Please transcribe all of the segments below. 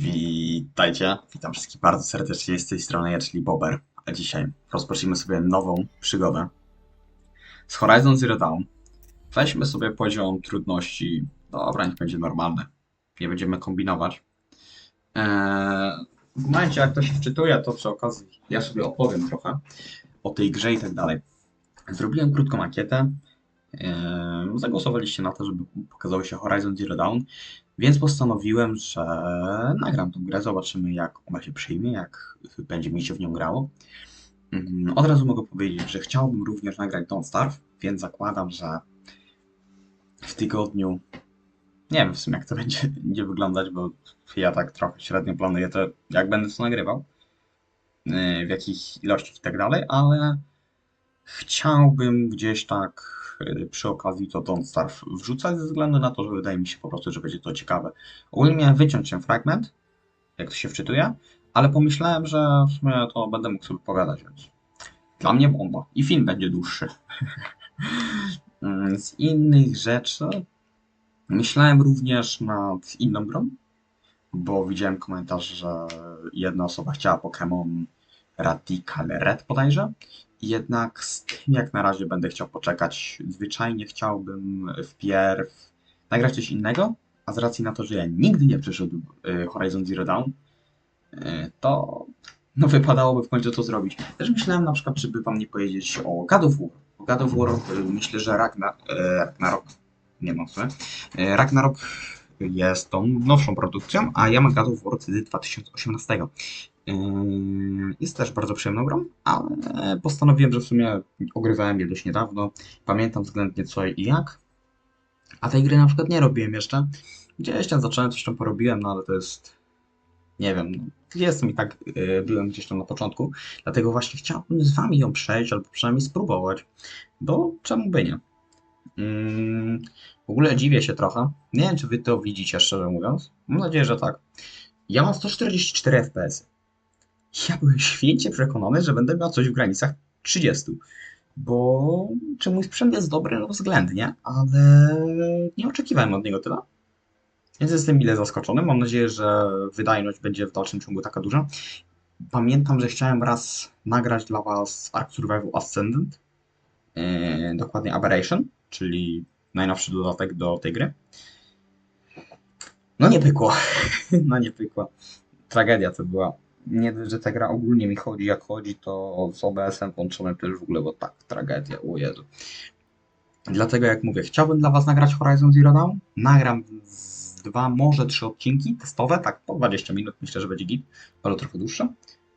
Witajcie, witam wszystkich bardzo serdecznie z tej strony ja, czyli Bober, a dzisiaj rozpoczniemy sobie nową przygodę z Horizon Zero Dawn. Weźmy sobie poziom trudności, dobra, niech będzie normalny, nie będziemy kombinować. Eee, w momencie jak to się wczytuje, to przy okazji ja sobie opowiem trochę o tej grze i tak dalej. Zrobiłem krótką makietę, zagłosowaliście na to, żeby pokazało się Horizon Zero Dawn, więc postanowiłem, że nagram tą grę, zobaczymy jak ona się przyjmie, jak będzie mi się w nią grało. Mm, Od razu mogę powiedzieć, że chciałbym również nagrać Don't Starve, więc zakładam, że w tygodniu, nie wiem w sumie jak to będzie, będzie wyglądać, bo ja tak trochę średnio planuję to, jak będę to nagrywał, yy, w jakich ilościach i tak dalej, ale chciałbym gdzieś tak przy okazji to Don't Starve wrzucać ze względu na to, że wydaje mi się po prostu, że będzie to ciekawe. Ogólnie miałem wyciąć ten fragment, jak to się wczytuje, ale pomyślałem, że w sumie to będę mógł sobie pogadać, więc dla mnie bomba. I film będzie dłuższy. Mm, Z innych rzeczy myślałem również nad inną grą, bo widziałem komentarz, że jedna osoba chciała Pokémon Radical Red bodajże. Jednak z tym jak na razie będę chciał poczekać. Zwyczajnie chciałbym wpierw nagrać coś innego, a z racji na to, że ja nigdy nie przeszedł y, Horizon Zero Dawn, y, to no wypadałoby w końcu to zrobić. Też myślałem na przykład, żeby wam nie powiedzieć o God of War. O God of War y, myślę, że Ragna, y, Ragnarok, nie mam sobie, Ragnarok jest tą nowszą produkcją, a ja mam God of War wtedy 2018. Jest też bardzo przyjemną grą, ale postanowiłem, że w sumie ogrywałem je dość niedawno. Pamiętam względnie co i jak. A tej gry na przykład nie robiłem jeszcze. Gdzieś tam zacząłem, coś tam porobiłem, no ale to jest. Nie wiem, no, jestem i tak, yy, byłem gdzieś tam na początku. Dlatego właśnie chciałbym z wami ją przejść, albo przynajmniej spróbować. Bo czemu by nie? W ogóle dziwię się trochę. Nie wiem, czy wy to widzicie, szczerze mówiąc. Mam nadzieję, że tak. Ja mam 144 FPS. Ja byłem święcie przekonany, że będę miał coś w granicach 30. Bo czy mój sprzęt jest dobry, no względnie, ale nie oczekiwałem od niego tyle. Więc jestem mile zaskoczony. Mam nadzieję, że wydajność będzie w dalszym ciągu taka duża. Pamiętam, że chciałem raz nagrać dla Was Ark Survival Ascendant. Yy, dokładnie Aberration, czyli najnowszy dodatek do tej gry. No nie pykło. no nie pykło. Tragedia to była. Nie dość, że ta gra ogólnie mi chodzi jak chodzi, to z OBS-em włączonym też w ogóle, bo tak, tragedia, o Jezu. Dlatego jak mówię, chciałbym dla Was nagrać Horizon Zero Dawn. Nagram z dwa, może trzy odcinki testowe, tak po 20 minut, myślę, że będzie git, ale trochę dłuższe.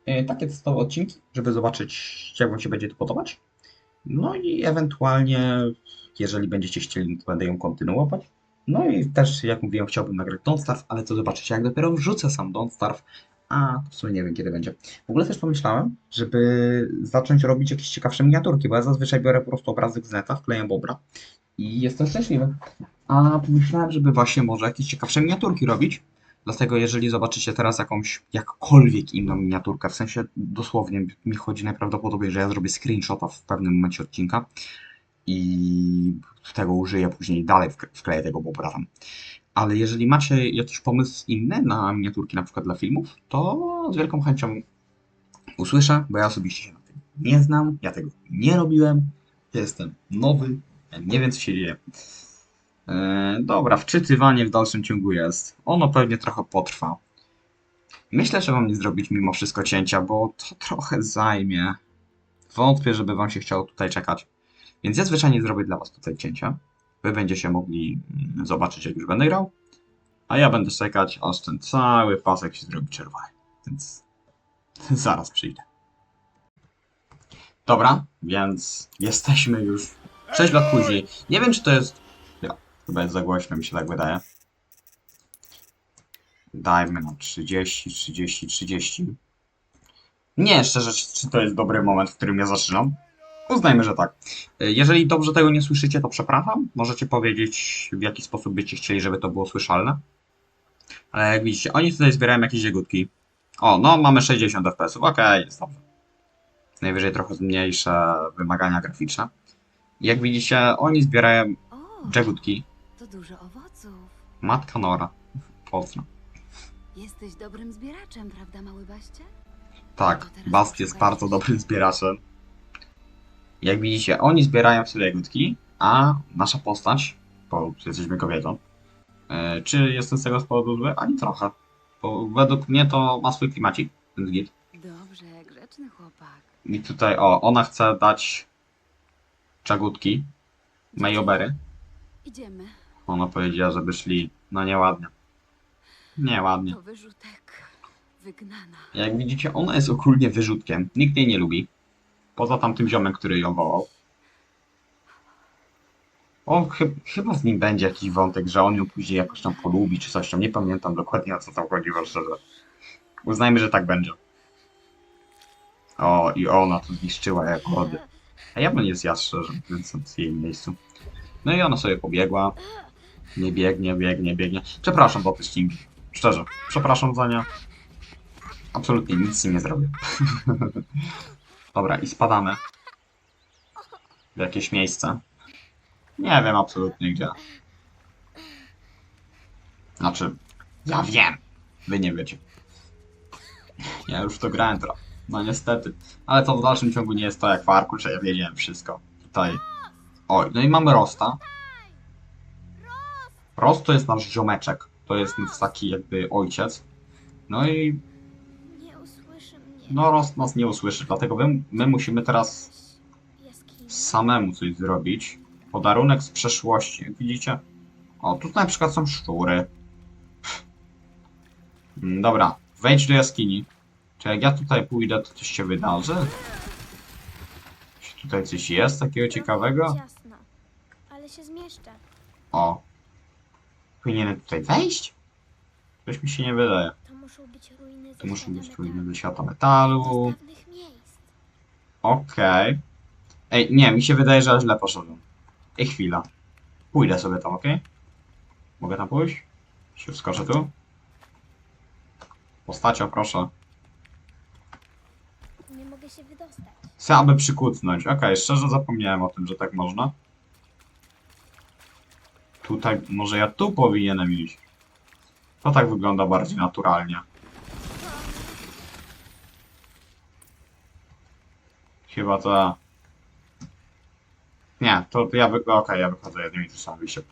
E, Takie testowe odcinki, żeby zobaczyć, jak Wam się będzie to podobać. No i ewentualnie, jeżeli będziecie chcieli, to będę ją kontynuować. No i też, jak mówiłem, chciałbym nagrać Don't Starve, ale to zobaczycie, jak dopiero wrzucę sam Don't Starve, a w sumie nie wiem, kiedy będzie. W ogóle też pomyślałem, żeby zacząć robić jakieś ciekawsze miniaturki, bo ja zazwyczaj biorę po prostu obrazek z neta, wklejam bobra i jestem szczęśliwy. A pomyślałem, żeby właśnie może jakieś ciekawsze miniaturki robić. Dlatego jeżeli zobaczycie teraz jakąś, jakkolwiek inną miniaturkę, w sensie dosłownie mi chodzi najprawdopodobniej, że ja zrobię screenshota w pewnym momencie odcinka i tego użyję później dalej wk- wkleję tego bobra tam. Ale jeżeli macie jakiś pomysł inny na miniaturki, na przykład dla filmów, to z wielką chęcią usłyszę, bo ja osobiście się na tym nie znam, ja tego nie robiłem, jestem nowy, nie wiem co się dzieje. E, dobra, wczytywanie w dalszym ciągu jest. Ono pewnie trochę potrwa. Myślę, że wam nie zrobić mimo wszystko cięcia, bo to trochę zajmie. Wątpię, żeby wam się chciało tutaj czekać. Więc ja zwyczajnie zrobię dla was tutaj cięcia. Wy będziecie mogli mm, zobaczyć, jak już będę grał. A ja będę czekać, aż ten cały pasek się zrobi czerwony. Więc zaraz przyjdę. Dobra, więc jesteśmy już 6 lat później. Nie wiem, czy to jest. Ja, chyba jest za głośno, mi się tak wydaje. Dajmy na 30, 30, 30. Nie, szczerze, czy czy to jest dobry moment, w którym ja zaczynam? Uznajmy, że tak. Y, Jeżeli dobrze tego nie słyszycie, to przepraszam. Możecie powiedzieć, w jaki sposób byście chcieli, żeby to było słyszalne. Ale jak widzicie, oni tutaj zbierają jakieś jagódki. O, no mamy 60 fps. Okej, jest dobrze. Najwyżej trochę zmniejszę wymagania graficzne. Jak widzicie, oni zbierają jagódki. to dużo owoców. Matka Nora. Pozdro. Jesteś dobrym zbieraczem, prawda, mały baście? Tak, Bast jest bardzo dobrym zbieraczem. Jak widzicie, oni zbierają sobie jagódki, a nasza postać, bo jesteśmy kobietą, e, czy jestem z tego z powodu zły? Ani trochę. Bo według mnie to ma swój klimacik, ten git. Dobrze, grzeczny chłopak. I tutaj, o, ona chce dać czagódki, majobery. Idziemy. Ona powiedziała, żeby szli, no nieładnie. Nieładnie. To wyrzutek. Wygnana. Jak widzicie, ona jest ogólnie wyrzutkiem. Nikt jej nie lubi. Poza tamtym ziomem, który ją wołał. O, chy chyba z nim będzie jakiś wątek, że on ją później jakoś tam polubi, czy coś tam. Nie pamiętam dokładnie o co tam chodziło, szczerze. Uznajmy, że tak będzie. O, i ona to zniszczyła jak wody. A ja bym nie zjadł, szczerze, więc w jej miejscu. No i ona sobie pobiegła. Nie biegnie, biegnie, biegnie. Przepraszam, bo te ścingi. Szczerze, przepraszam za nie. Absolutnie nic z nie zrobię. Dobra, i spadamy. W jakieś miejsce. Nie wiem absolutnie gdzie. Znaczy, ja wiem. Wy nie wiecie. Ja już to grałem trochę. No niestety. Ale to w dalszym ciągu nie jest to jak w Arku, że ja wiedziałem wszystko. Tutaj. Oj, no i mamy Rosta. Rost to jest nasz ziomeczek. To jest taki jakby ojciec. No i. no Rost nas nie usłyszy, dlatego my, my musimy teraz samemu coś zrobić. Podarunek z przeszłości, jak widzicie? O, tu na przykład są szczury. Mm, Dobra, wejdź do jaskini. Czy jak ja tutaj pójdę, to coś się wydarzy? Czy tutaj coś jest takiego ciekawego? O. Powinienem tutaj wejść? Coś mi się nie wydaje. To muszą być ruiny ze Tu muszą być ruiny metalu. ze świata metalu. Z dawnych miejsc. Okej. Ej, nie, mi się wydaje, że źle poszedłem. Ej, chwila. Pójdę sobie tam, okej? Mogę tam pójść? Się wskoczę tu? Postacio, proszę. Nie mogę się wydostać. Chcę, aby przykucnąć. Okej, szczerze zapomniałem o tym, że tak można. Tutaj, może ja tu powinienem iść. To tak wygląda bardziej naturalnie. Chyba to... Nie, to ja wy... Okej, ja wychodzę jednym i tym.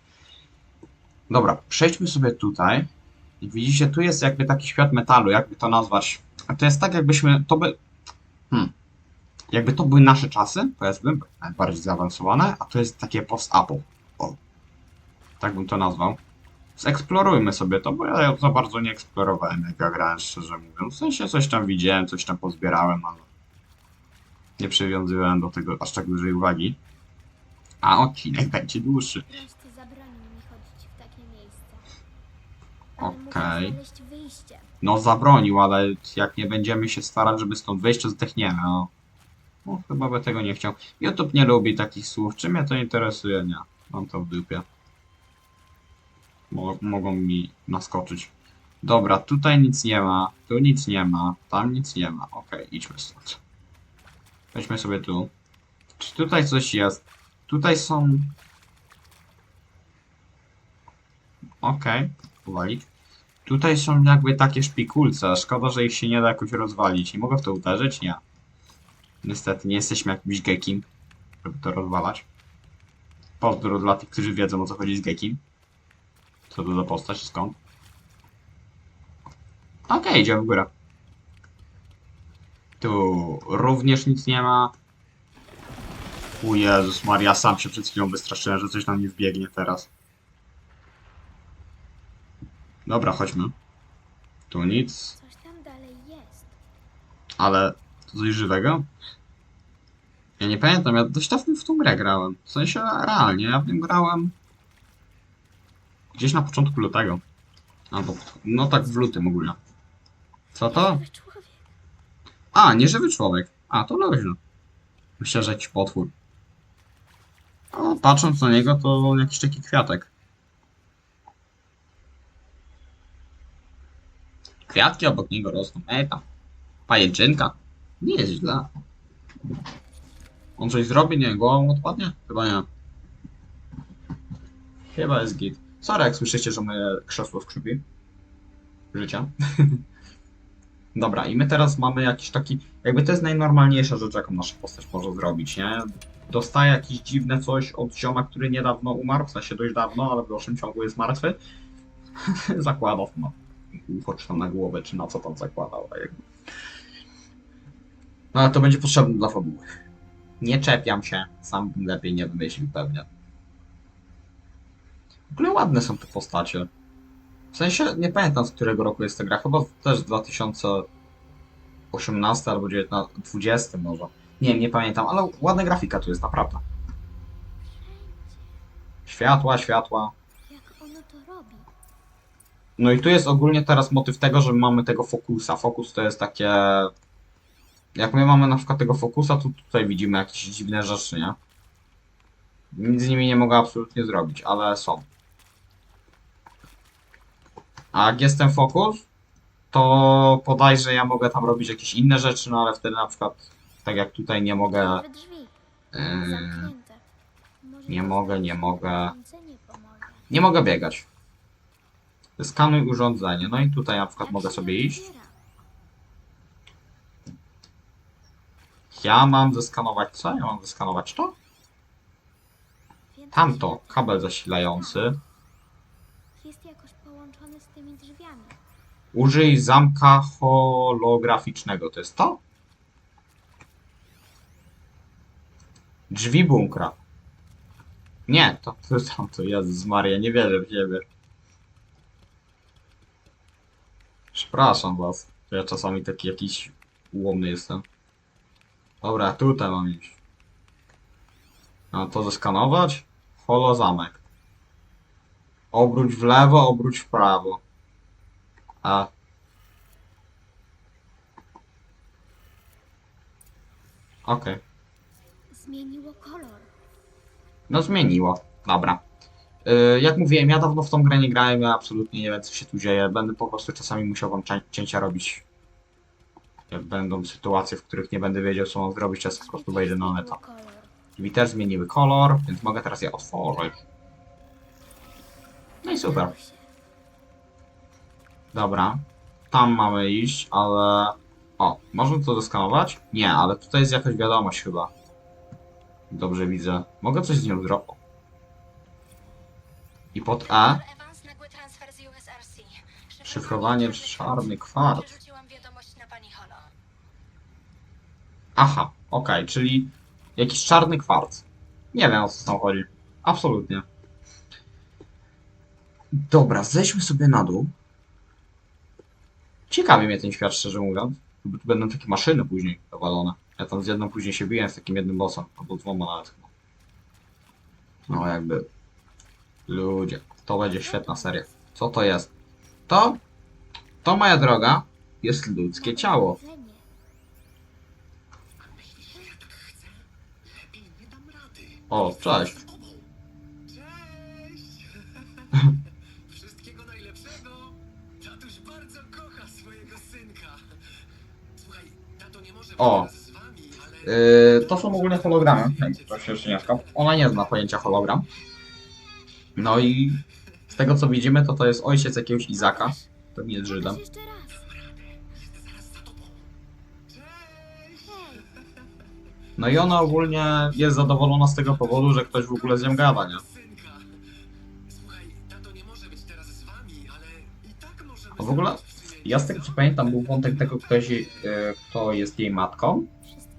Dobra, przejdźmy sobie tutaj. Widzicie, tu jest jakby taki świat metalu, jakby to nazwać. To jest tak, jakbyśmy... To by... Hmm. Jakby to były nasze czasy, powiedzmy, bardziej zaawansowane, a to jest takie post-apo. Tak bym to nazwał. Zeksplorujmy sobie to, bo ja za bardzo nie eksplorowałem, jak ja grałem, szczerze mówiąc. W sensie coś tam widziałem, coś tam pozbierałem, ale nie przywiązywałem do tego aż tak dużej uwagi. A odcinek będzie dłuższy. Roścy zabronił mi chodzić w takie miejsce. Ale Okej. muszę znaleźć wyjście. No zabronił, ale jak nie będziemy się starać, żeby stąd wyjść, to zdechniemy, no. No, chyba by tego nie chciał. YouTube nie lubi takich słów. Czy mnie to interesuje? Nie. Mam to w dupie. Mo mogą mi naskoczyć. Dobra, tutaj nic nie ma. Tu nic nie ma. Tam nic nie ma. Okej, idźmy stąd. Weźmy sobie tu. Czy tutaj coś jest? Tutaj są... Okej, powalić. Tutaj są jakby takie szpikulce. Szkoda, że ich się nie da jakoś rozwalić. Nie mogę w to uderzyć? Nie. Niestety, nie jesteśmy jakimś gekiem, żeby to rozwalać. Pozdro dla tych, którzy wiedzą o co chodzi z gekiem. Co to za postać, skąd. Okej, idziemy w górę. Tu również nic nie ma. O Jezus Maria, sam się przed chwilą wystraszyłem, że coś na mnie wbiegnie teraz. Dobra, chodźmy. Tu nic, Coś tam dalej jest. ale to coś żywego? Ja nie pamiętam, ja dość dawno w tą grę grałem. W sensie realnie, ja w tym grałem gdzieś na początku lutego. Albo, no tak w lutym ogólnie. Co to? A, nieżywy człowiek. A, to luźno. Myślę, że jakiś potwór. O, patrząc na niego, to jakiś taki kwiatek. Kwiatki obok niego rosną. Ej tam. Pajęczynka. Nie jest źle. On coś zrobi? Nie, głową odpadnie? Chyba nie. Chyba jest git. Sorry, jak słyszycie, że moje krzesło skrzypi. życia. Dobra, i my teraz mamy jakiś taki. Jakby to jest najnormalniejsza rzecz, jaką nasza postać może zrobić, nie? Dostaje jakieś dziwne coś od zioma, który niedawno umarł, w sensie dość dawno, ale w dalszym ciągu jest martwy. Zakłada to ucho, czy tam na głowę, czy na co tam zakładał. jakby. No ale to będzie potrzebne dla fabuły. Nie czepiam się, sam bym lepiej nie wymyślił pewnie. W ogóle ładne są te postacie. W sensie, nie pamiętam z którego roku jest ta gra, chyba też z 2018 albo 19, 20 może. Nie wiem, nie pamiętam, ale ładna grafika tu jest, naprawdę. Światła, światła. Jak ono to robi? No i tu jest ogólnie teraz motyw tego, że mamy tego fokusa. Fokus to jest takie... Jak my mamy na przykład tego fokusa, to tutaj widzimy jakieś dziwne rzeczy, nie? Nic z nimi nie mogę absolutnie zrobić, ale są. A jak jest ten fokus, to podaj, że ja mogę tam robić jakieś inne rzeczy, no ale wtedy na przykład, tak jak tutaj nie mogę... Nowe drzwi. Zamknięte. Może nie mogę, nie mogę. pomoże. nie mogę biegać. Skanuj urządzenie. No i tutaj na przykład mogę się sobie iść. otwiera? Ja mam zeskanować co? Ja mam zeskanować to? Więcej Tamto. Kabel zasilający. Jest jakoś tymi drzwiami. Użyj zamka holograficznego. To jest to? Drzwi bunkra. Nie, to, to tam to Jezus Maria, nie wierzę w siebie. Przepraszam was. Ja czasami taki jakiś ułomny jestem. Dobra, tutaj mam iść. A to zeskanować? Holo zamek. Obróć w lewo, obróć w prawo. A. Okej. Zmieniło kolor. No zmieniło. Dobra. Yy, jak mówiłem, ja dawno w tą grę nie grałem, ja absolutnie nie wiem co się tu dzieje. Będę po prostu czasami musiał wam cię- cięcia robić. Jak będą sytuacje, w których nie będę wiedział co mam zrobić, czas po prostu wejdę na neta. Zmieniło kolor. Drzwi też zmieniły kolor, więc mogę teraz je otworzyć. No i super. Dobra. Tam mamy iść, ale... O, można to zeskanować? Nie, ale tutaj jest jakaś wiadomość chyba. Dobrze widzę. Mogę coś z nią zrobić? I pod E? Szyfrowanie czarny kwart. Aha, okej, czyli jakiś czarny kwarc. Nie wiem o co tam chodzi. Absolutnie. Dobra, zejdźmy sobie na dół. Ciekawi mnie ten świat, szczerze mówiąc. Tu będą takie maszyny później dowalone. Ja tam z jedną później się biłem z takim jednym bossem, albo dwoma nawet chyba. No jakby... Ludzie, to będzie świetna seria. Co to jest? To, to moja droga, jest ludzkie ciało. O. Cześć! O. Yy, to są ogólnie hologramy. Ona nie zna pojęcia hologram. No i z tego co widzimy, to to jest ojciec jakiegoś Izaka. To nie jest Żydem. No i ona ogólnie jest zadowolona z tego powodu, że ktoś w ogóle z nią gada, nie? A w ogóle Ja z tego co pamiętam, był wątek tego, ktoś, jej- yy, kto jest jej matką,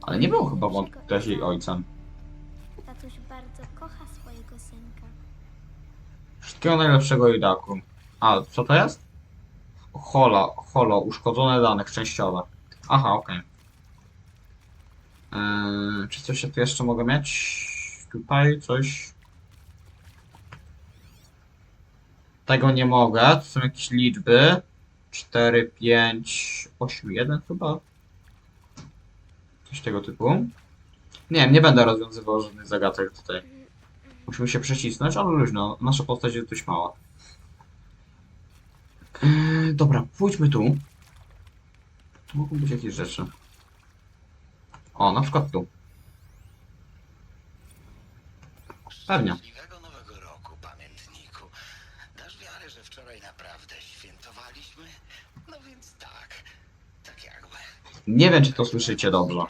ale nie było chyba wątku, kto jest jej ojcem. Tatuś bardzo kocha swojego synka. Wszystkiego najlepszego Idaku. A, co to jest? Hola, holo, uszkodzone dane częściowe. Aha, okej. Eee, czy coś ja tu jeszcze mogę mieć? Tutaj coś. Tego nie mogę. To są jakieś liczby. 4, 5, 8, 1 chyba. Coś tego typu. Nie wiem, nie będę rozwiązywał żadnych zagadek tutaj. Musimy się przecisnąć, ale luźno. Nasza postać jest dość mała. Eee, dobra, pójdźmy tu. Tu mogą być jakieś rzeczy. O, na przykład tu. Pewnie. Szczęśliwego Nowego Roku, pamiętniku. Dasz wiarę, że wczoraj naprawdę świętowaliśmy? Nie wiem, czy to słyszycie dobrze,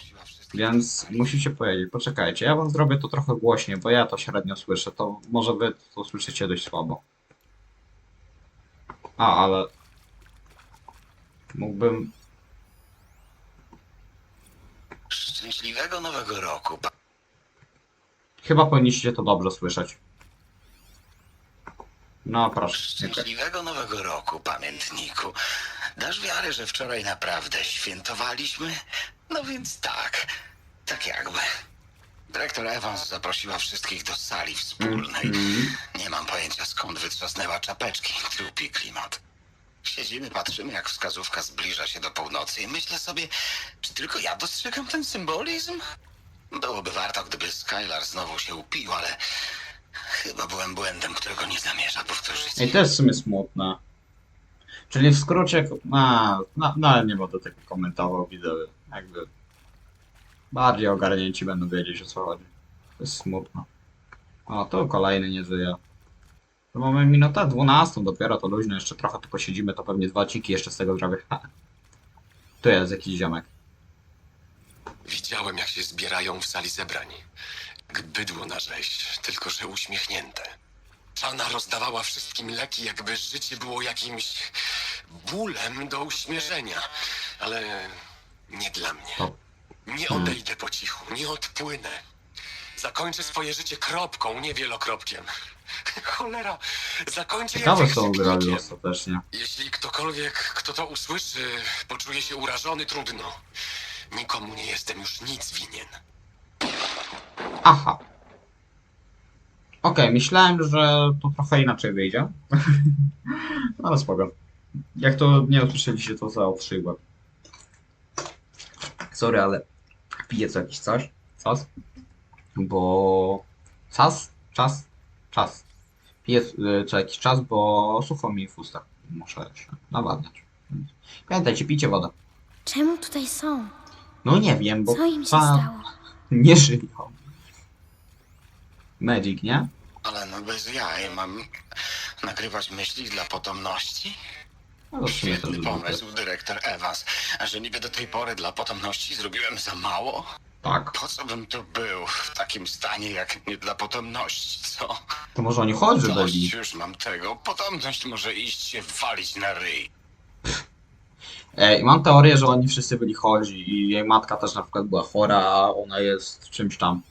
więc musicie powiedzieć. Poczekajcie, ja wam zrobię to trochę głośniej, bo ja to średnio słyszę. To może wy to słyszycie dość słabo. A, ale... Mógłbym... Szczęśliwego Nowego Roku. Chyba powinniście to dobrze słyszeć. No proszę. Szczęśliwego Nowego Roku, pamiętniku. Dasz wiarę, że wczoraj naprawdę świętowaliśmy? No więc tak, tak jakby. Dyrektor Evans zaprosiła wszystkich do sali wspólnej. Mhm. Nie mam pojęcia skąd wytrzasnęła czapeczki. Trupi klimat. Siedzimy, patrzymy jak wskazówka zbliża się do północy i myślę sobie, czy tylko ja dostrzegam ten symbolizm? Byłoby warto, gdyby Skylar znowu się upił, ale chyba byłem błędem, którego nie zamierza powtórzyć. I to jest w sumie smutne. Czyli w skrócie, a, no, no ale nie będę tego komentował, widzowie. Jakby bardziej ogarnięci będą wiedzieć o co chodzi. To jest smutno. O, tu kolejny nie żyje. To mamy minutę 12 dopiero, to luźno, jeszcze trochę tu posiedzimy, to pewnie dwa odcinki jeszcze z tego zrobię. Tu jest jakiś ziomek. Widziałem, jak się zbierają w sali zebrań. Jak bydło na rzeź, tylko że uśmiechnięte. Czana rozdawała wszystkim leki, jakby życie było jakimś bólem do uśmierzenia. Ale nie dla mnie. Nie odejdę po cichu, nie odpłynę. Zakończę swoje życie kropką, nie wielokropkiem. Cholera, zakończę Ciekawe co on zrobił wykrzyknikiem. ostatecznie. Jeśli ktokolwiek, kto to usłyszy, poczuje się urażony, trudno. Nikomu nie jestem już nic winien. Aha. Okej, myślałem, że to trochę inaczej wyjdzie. Ale spoko. Jak to nie usłyszeliście, to zaostrzyłem. Sorry, ale piję co jakiś coś. Czas. Bo... Czas? Czas? Czas. Piję y, co jakiś czas, bo sucho mi w ustach. Muszę się nawadniać. Pamiętajcie, pijcie wodę. Czemu tutaj są? No nie wiem, bo Co im się pa- stało? nie żyją. Magic, nie? Ale no bez jaj, mam nagrywać myśli dla potomności? No to w sumie to Świetny pomysł, dyrektor Evans. A że niby do tej pory dla potomności zrobiłem za mało? Tak. Po co bym tu był w takim stanie jak nie dla potomności, co? To może oni chorzy byli. Dość już mam tego. Potomność może iść się walić na ryj. Ej, mam teorię, że oni wszyscy byli chorzy i jej matka też na przykład była chora, a ona jest czymś tam.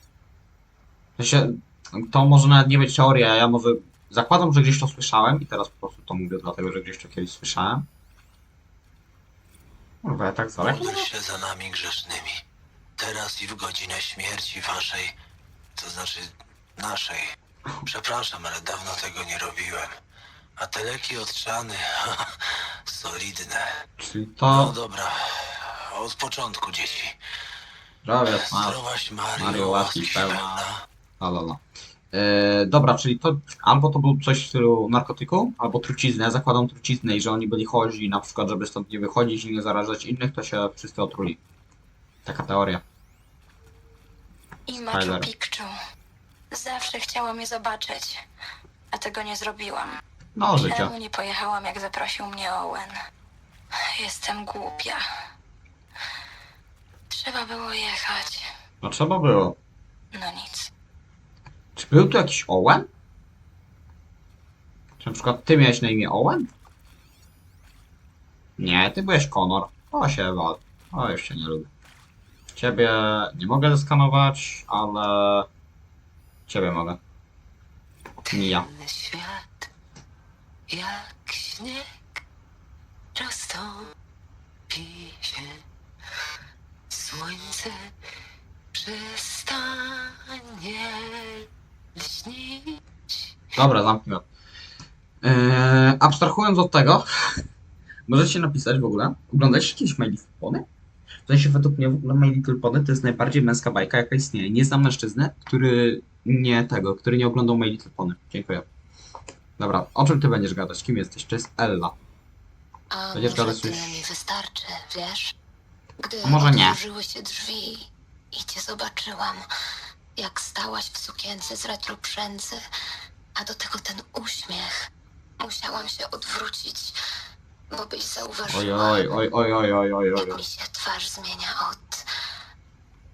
W sensie, to może nawet nie być teoria, ja może zakładam, że gdzieś to słyszałem i teraz po prostu to mówię dlatego, że gdzieś to kiedyś słyszałem. Kurwa, ja tak daleko? Módl się za nami grzesznymi, teraz i w godzinę śmierci waszej, to znaczy naszej. Przepraszam, ale dawno tego nie robiłem. A te leki odczany, solidne. Czyli No to... dobra, od początku dzieci. Zdrowie, masz. Zdrowaś Mario, Mario, łaski łaski pełna. pełna. La, la, la. E, dobra, czyli to albo to był coś w stylu narkotyku, albo trucizny. Ja zakładam truciznę i że oni byli chorzy, na przykład, żeby stąd nie wychodzić i nie zarażać innych, to się wszyscy otruli. Taka teoria. I Tyler. Machu Picchu. Zawsze chciałam je zobaczyć, a tego nie zrobiłam. No, życie. Czemu nie pojechałam, jak zaprosił mnie Owen? Jestem głupia. Trzeba było jechać. No trzeba było. No nic. Czy był tu jakiś Owen? Czy na przykład ty miałeś na imię Owen? Nie, ty byłeś Connor. O się wal. O, już cię nie lubię. Ciebie nie mogę zeskanować, ale... Ciebie mogę. Nie ja. Świat jak śnieg roztopi się. Słońce przestanie. Dobra, zamknę. Eee, abstrahując od tego, możecie napisać w ogóle, oglądaliście kiedyś My Little Pony? W sensie według mnie w ogóle My Little Pony to jest najbardziej męska bajka jaka istnieje. Nie znam mężczyznę, który nie tego, który nie oglądał My Little Pony. Dziękuję. Dobra, o czym ty będziesz gadać? Kim jesteś? To jest Ella. A Będziesz może gadać tyle coś- mi wystarczy, wiesz? Gdy A może nie. otworzyły się drzwi i cię zobaczyłam, jak stałaś w sukience z retroprzędzy, a do tego ten uśmiech. Musiałam się odwrócić, bo byś Oj, zauważyła, oj, oj, oj, oj, oj, oj, jak oj. mi się twarz zmienia od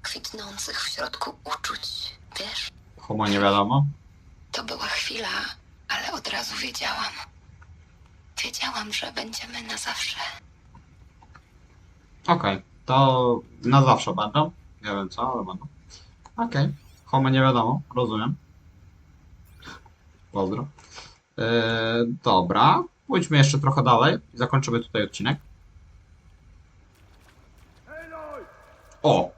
kwitnących w środku uczuć. Wiesz, Homo nie wiadomo. to była chwila, ale od razu wiedziałam. Wiedziałam, że będziemy na zawsze. Okej, to na zawsze będą. Nie wiem co, ale będą. Okej, homo nie wiadomo, rozumiem. Pozdro. Yy, dobra, pójdźmy jeszcze trochę dalej i zakończymy tutaj odcinek. O!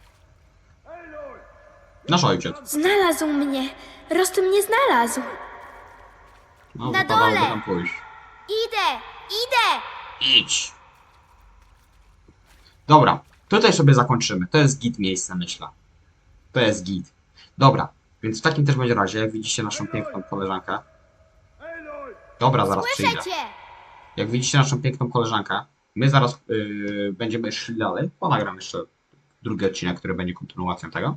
Nasz ojciec. Znalazł mnie. Rosty mnie znalazł. No, Na wypadałoby dole! tam pójść. Idę, idę. Idź! Dobra, tutaj sobie zakończymy. To jest git miejsce, myślę. To jest git. Dobra, więc w takim też będzie razie, jak widzicie naszą piękną koleżankę. Dobra, zaraz cię. Jak widzicie naszą piękną koleżankę, my zaraz yy, będziemy szli dalej, bo nagram jeszcze drugi odcinek, który będzie kontynuacją tego.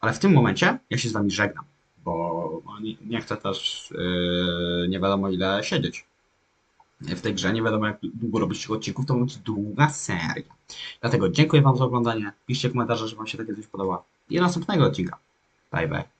Ale w tym momencie ja się z wami żegnam, bo nie, nie chcę też yy, nie wiadomo ile siedzieć w tej grze. Nie wiadomo jak długo robić tych odcinków, to będzie długa seria. Dlatego dziękuję wam za oglądanie. Piszcie komentarze, że wam się takie coś podoba. I do następnego odcinka. 拜拜。